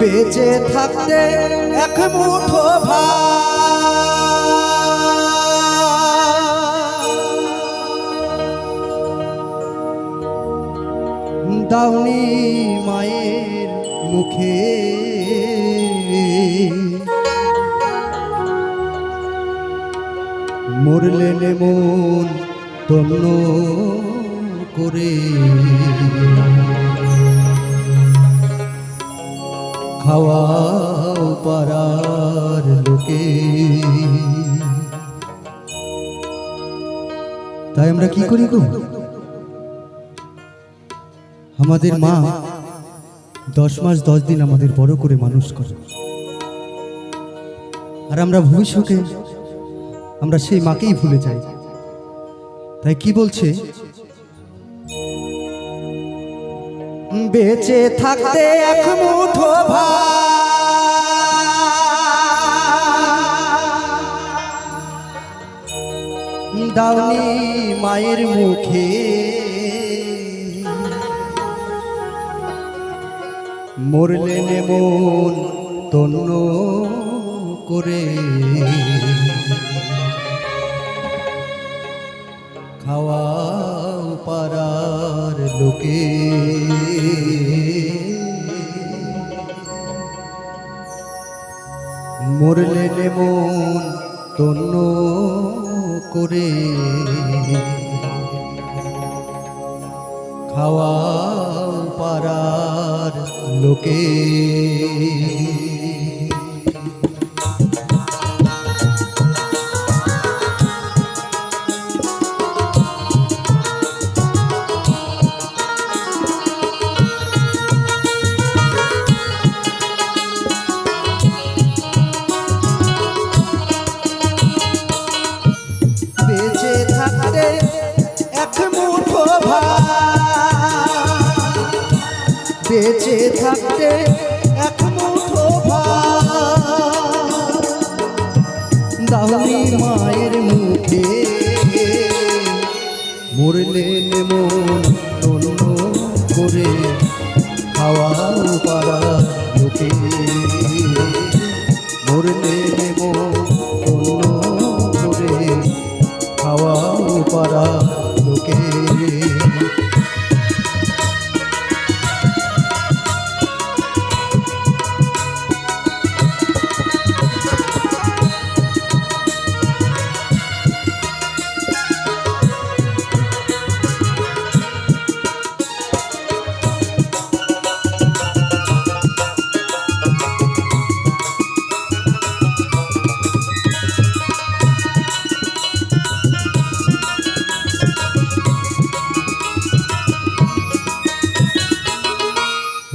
বেঁচে থাকতে এক মুঠো ভাত দাউনি মায়ের মুখে। মরলেন মন তন্ন করে। খাওয়াও পারার লোকে। তাই আমরা কি করি গো? আমাদের মা দশ মাস, দশ দিন আমাদের বড় করে মানুষ করে। আর আমরা ভবিষ্যতে আমরা সেই মাকেই ভুলে যাই। তাই কি বলছে? বেঁচে থাকতে এক মুঠো দাউনি মায়ের মুখে। মরলেন মন তন্ন করে। খাওয়াও পারার লোকে। মরলে মন তন্ন করে। খাওয়াও পারার লোকে। বেঁচে থাকতে এক মুঠো দাউনি মায়ের মুখে। মরলেন মন করে খাওয়াও পারা লোকে। মরলেন মন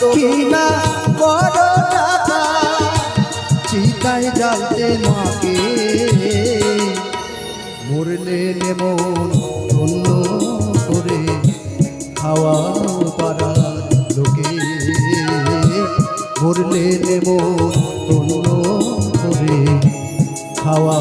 দক্ষিণা করো টাকা চিতায় জ্বালতে মাকে। মরলে ধন্য করে খাওয়া পাড়ার লোকে। মরলে মন ধন্য করে খাওয়া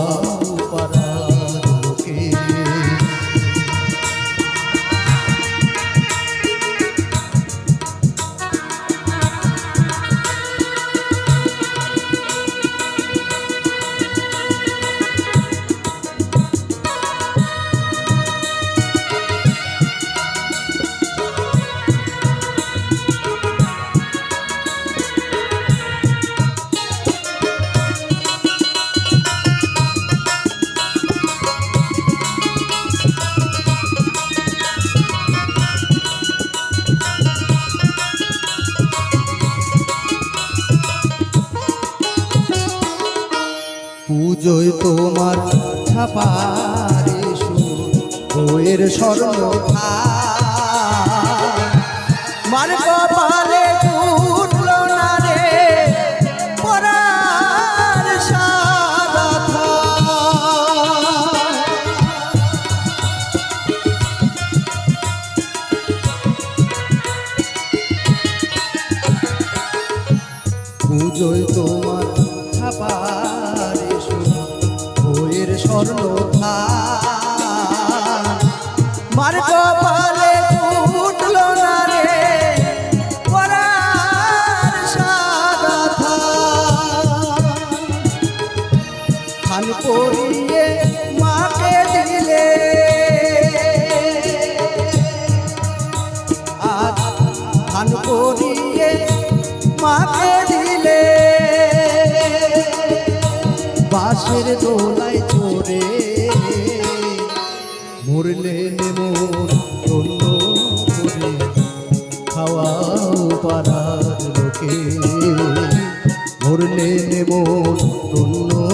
ছাপারে সুর বইয়ের স্বর্ণ মার কপালে স্বর্ণ মার কপালে ফুটল না রে পরার সাদা থান। পরিয়ে মাকে দিলে আজ দিলে খাওয়াও পাড়ার লোকে। মরলে নেমন ধন্য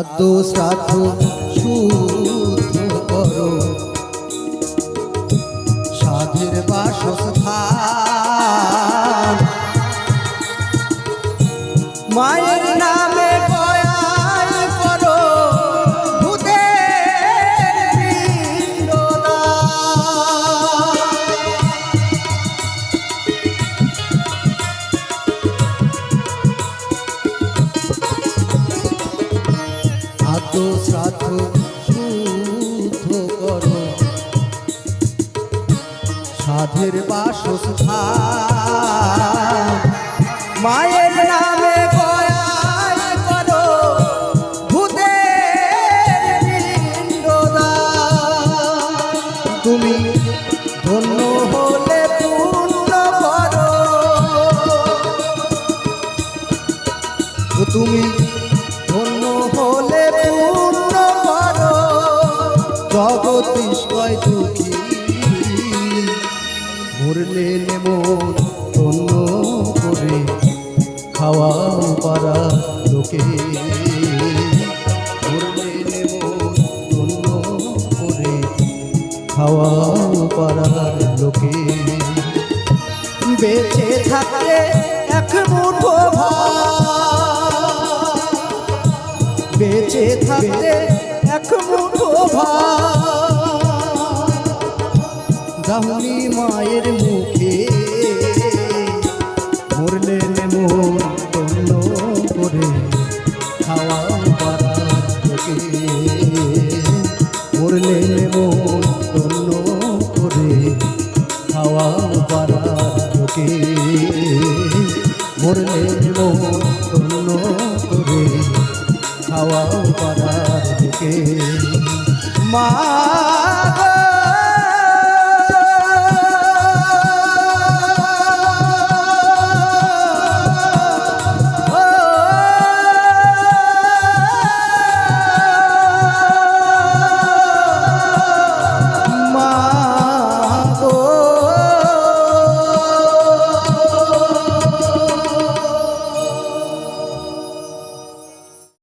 আদৌ সাধু শুদ্ধ সাধের বাসস্থান। মায়ের নামে করো, ভূতের তুমি ধন্য হলে পূর্ণ করো। তুমি ধন্য হলে পূর্ণ করো। জগতীশয় মরলে নেমন ধন্য করে। খাওয়াও পারা লোকে। মরলে নেমন ধন্য করে। খাওয়াও পারার লোকে। বেঁচে থাকলে এক মুঠো ভাত। বেঁচে থাকলে এক মুঠো ভাত। দাহনি মায়ের মুখে। মরলে মন তন্ন করে খাওয়াও পাড়ার লোকে মরলে মন তন্ন করে খাওয়াও পাড়ার লোকে মরলে মন তন্ন করে খাওয়াও পাড়ার মা